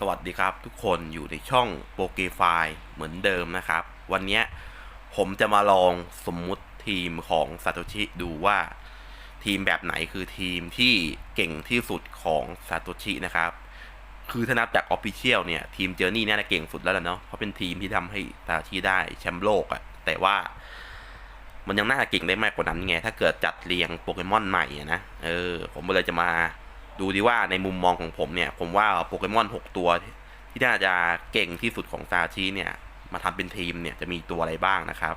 สวัสดีครับทุกคนอยู่ในช่องโปเกไฟเหมือนเดิมนะครับ วันนี้ผมจะมาลองสมมุติทีมของซาโตชิดูว่าทีมแบบไหนคือทีมที่เก่งที่สุดของซาโตชินะครับ คือถ้านับจากออฟฟิเชียลเนี่ย ทีมเจอร์นี่น่าจะเก่งสุดแล้วล่ะเนาะเพราะเป็นทีมที่ทำให้ซาโตชิได้แชมป์โลกอะแต่ว่ามันยังน่าจะเก่งได้มากกว่านั้นไง ถ้าเกิดจัดเรียงโปเกมอนใหม่อะนะเออผมเลยจะมา ดูดีว่าในมุมมองของผมเนี่ย ผมว่าโปเกมอน 6 ตัวที่น่าจะเก่งที่สุดของซาชิเนี่ย มาทำเป็นทีมเนี่ยจะมีตัวอะไรบ้างนะครับ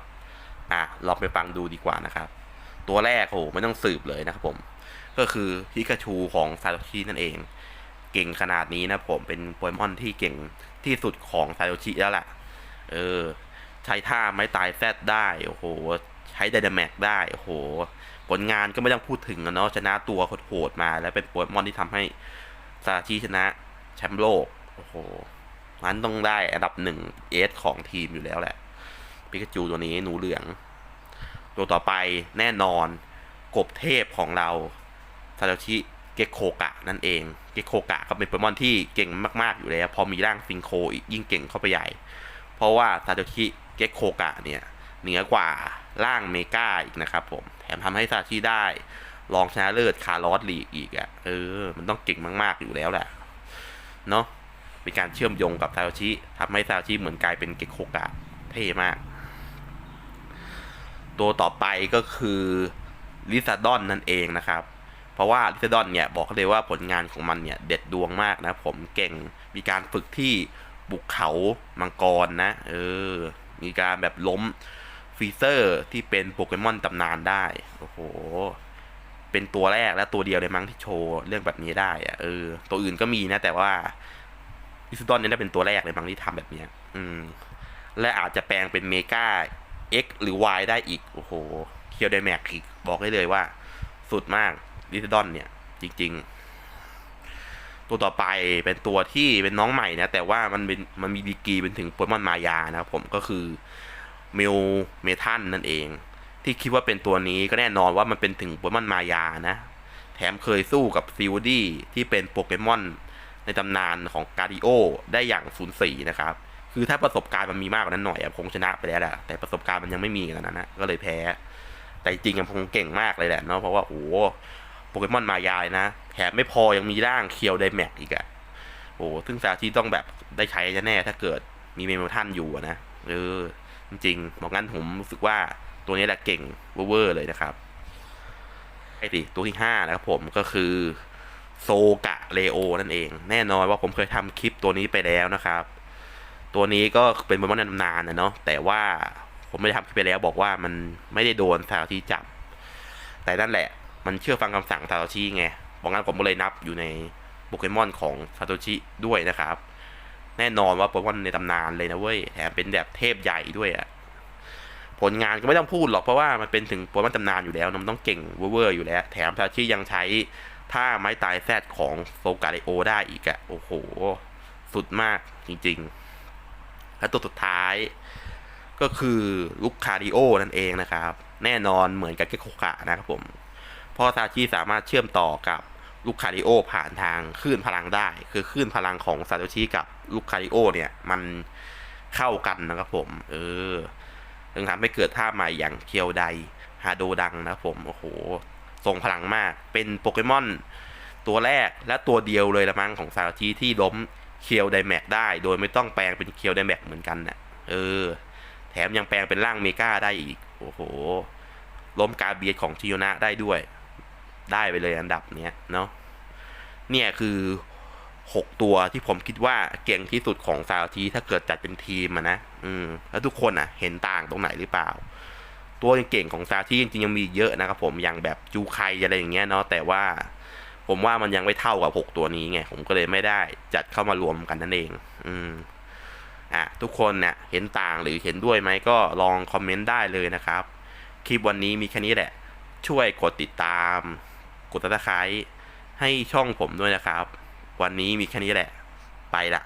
อะลองไปฟังดูดีกว่านะครับ ตัวแรกโหไม่ต้องสืบเลยนะครับผม ก็คือพิกาชูของซาชินั่นเอง เก่งขนาดนี้นะผมเป็นโปเกมอนที่เก่งที่สุดของซาชิแล้วแหละเออ ใช้ท่าไม้ตายแซดได้ โอ้โห ใช้ไดนาแม็กได้โอ้โห ผลงานก็ไม่ต้องพูดถึงอะเนาะชนะตัวโหดๆมา แล้วเป็นโปเกมอนที่ทำให้ซาชิชนะแชมป์โลก โอ้โหมันต้องได้อันดับหนึ่งเอสของทีมอยู่แล้วแหละปิกาจูตัวนี้หนูเหลือง ตัวต่อไปแน่นอนกบเทพของเราซาโตชิเกโคกะนั่นเอง เกโคกะก็เป็นโปเกมอนที่เก่งมาก ๆ อยู่แล้ว พอมีร่างซิงโคอีกยิ่งเก่งเข้าไปใหญ่ เพราะว่าซาโตชิเกโคกะเนี่ยเหนือกว่า ร่างเมกาอีกนะครับผม แถมทำให้ซาชิได้รองชนะเลิศคาร์ลอสลีกอีกอะ่ะ เออ มันต้องเก่งมาก ๆ อยู่แล้วแหละ เนาะเป็นการเชื่อมโยงกับซาชิทำให้ซาชิเหมือนกลายเป็นเกโคกะ เท่มาก ตัวต่อไปก็คือลิซาดอนนั่นเองนะครับ เพราะว่าลิซาดอนเนี่ย บอกเลยว่าผลงานของมันเนี่ย เด็ดดวงมากนะ ผมเก่ง มีการฝึกที่บุกเขามังกรนะ เออ มีการแบบล้ม รีเซอร์ที่เป็นโปเกมอนตำนานได้ โอ้โห เป็นตัวแรกและตัวเดียวเลยมั้งที่โชว์เรื่องแบบนี้ได้อะเออ ตัวอื่นก็มีนะแต่ว่าลิซาดอนเนี่ยน่าเป็นตัวแรกเลยมั้งที่ทำแบบเนี้ย อืม และอาจจะแปลงเป็นเมกา X หรือ Y ได้อีก โอ้โห เคียวไดแม็กอีก บอกได้เลยว่า สุดมากลิซดอนเนี่ย จริง ๆ ตัวต่อไปเป็นตัวที่เป็นน้องใหม่นะ แต่ว่ามันเป็นมันมีดีกีเป็นถึงโปเกมอนมายานะครับผมก็คือ มลเมทันนั่นเอง ที่คิดว่าเป็นตัวนี้ก็แน่นอนว่ามันเป็นถึงโปเกมอนมายานะ แถมเคยสู้กับซิลดี้ที่เป็นโปเกมอนในตำนานของการดิโอได้อย่างสูญสีนะครับ คือถ้าประสบการณ์มันมีมากกว่านั้นหน่อยอะคงชนะไปแล้วแหละแต่ประสบการณ์มันยังไม่มีกันนั้นนะก็เลยแพ้ แต่จริงๆมันคงเก่งมากเลยแหละเนาะเพราะว่าโอ้โปเกมอนมายายนะแถมไม่พอยังมีร่างเคียวไดแม็กอีกอะโอ้ซึ่งซาชิต้องแบบได้ใช้แน่ถ้าเกิดมีเมโมทันอยู่อะนะเออ จริงๆบอกงั้นผมรู้สึกว่าตัวนี้แหละเก่งเวอร์เลยนะครับไอ้สิตัวที่ห้านะครับผมก็คือโซกะเลโอนั่นเอง แน่นอนว่าผมเคยทำคลิปตัวนี้ไปแล้วนะครับ ตัวนี้ก็เป็นโปเกมอนนตำนานนะเนาะแต่ว่าผมไม่ได้ทำคลิปไปแล้วบอกว่ามันไม่ได้โดนซาโตชิจับ แต่นั่นแหละมันเชื่อฟังคำสั่งซาโตชิไงบอกงั้นผมก็เลยนับอยู่ในโปเกมอนของซาโตชิด้วยนะครับ แน่นอนว่าโปเกมอนในตำนานเลยนะเว้ยแถมเป็นแบบเทพใหญ่ด้วยอะผลงานก็ไม่ต้องพูดหรอกเพราะว่ามันเป็นถึงโปเกมอนตำนานอยู่แล้วมันต้องเก่งเวอร์อยู่แล้ว แถมซาชิยังใช้ท่าไม้ตายแซดของโซกาเรโอได้อีกอะโอ้โห สุดมากจริงๆ และตัวสุดท้าย ก็คือลูกคาริโอนั่นเองนะครับ แน่นอนเหมือนกับเกโคกะนะครับผม เพราะซาชิสามารถเชื่อมต่อกับ ลูกคาริโอผ่านทางคลื่นพลังได้ คือคลื่นพลังของซาโตชิกับลูกคาริโอเนี่ย มันเข้ากันนะครับผม เออจึงทำให้เกิดท่าใหม่อย่างเคียวไดฮาโดดังนะครับผมโอ้โหทรงพลังมาก เป็นโปเกมอนตัวแรกและตัวเดียวเลยละมั้งของซาโตชิที่ล้มเคียวไดแม็กได้ โดยไม่ต้องแปลงเป็นเคียวไดแม็กเหมือนกันนะ่ะเออ แถมยังแปลงเป็นร่างเมกาได้อีก โอ้โหล้มกาเบียดของชิโยนะได้ด้วย ได้ไปเลยอันดับเนี้ยเนาะเนี่ยคือหกตัวที่ผมคิดว่าเก่งที่สุดของซาทีถ้าเกิดจัดเป็นทีมอะนะอืมแล้วทุกคนอะเห็นต่างตรงไหนหรือเปล่า ตัวเก่งของซาทีจริงๆยังมีเยอะนะครับผมอย่างแบบจูไคอะไรอย่างเงี้ยเนาะแต่ว่าผมว่ามันยังไม่เท่ากับหกตัวนี้ไงผมก็เลยไม่ได้จัดเข้ามารวมกันนั่นเอง อืมอะทุกคนเนี่ยเห็นต่างหรือเห็นด้วยไหมก็ลองคอมเมนต์ได้เลยนะครับ คลิปวันนี้มีแค่นี้แหละ ช่วยกดติดตาม กดติดตามให้ช่องผมด้วยนะครับ วันนี้มีแค่นี้แหละ ไปละ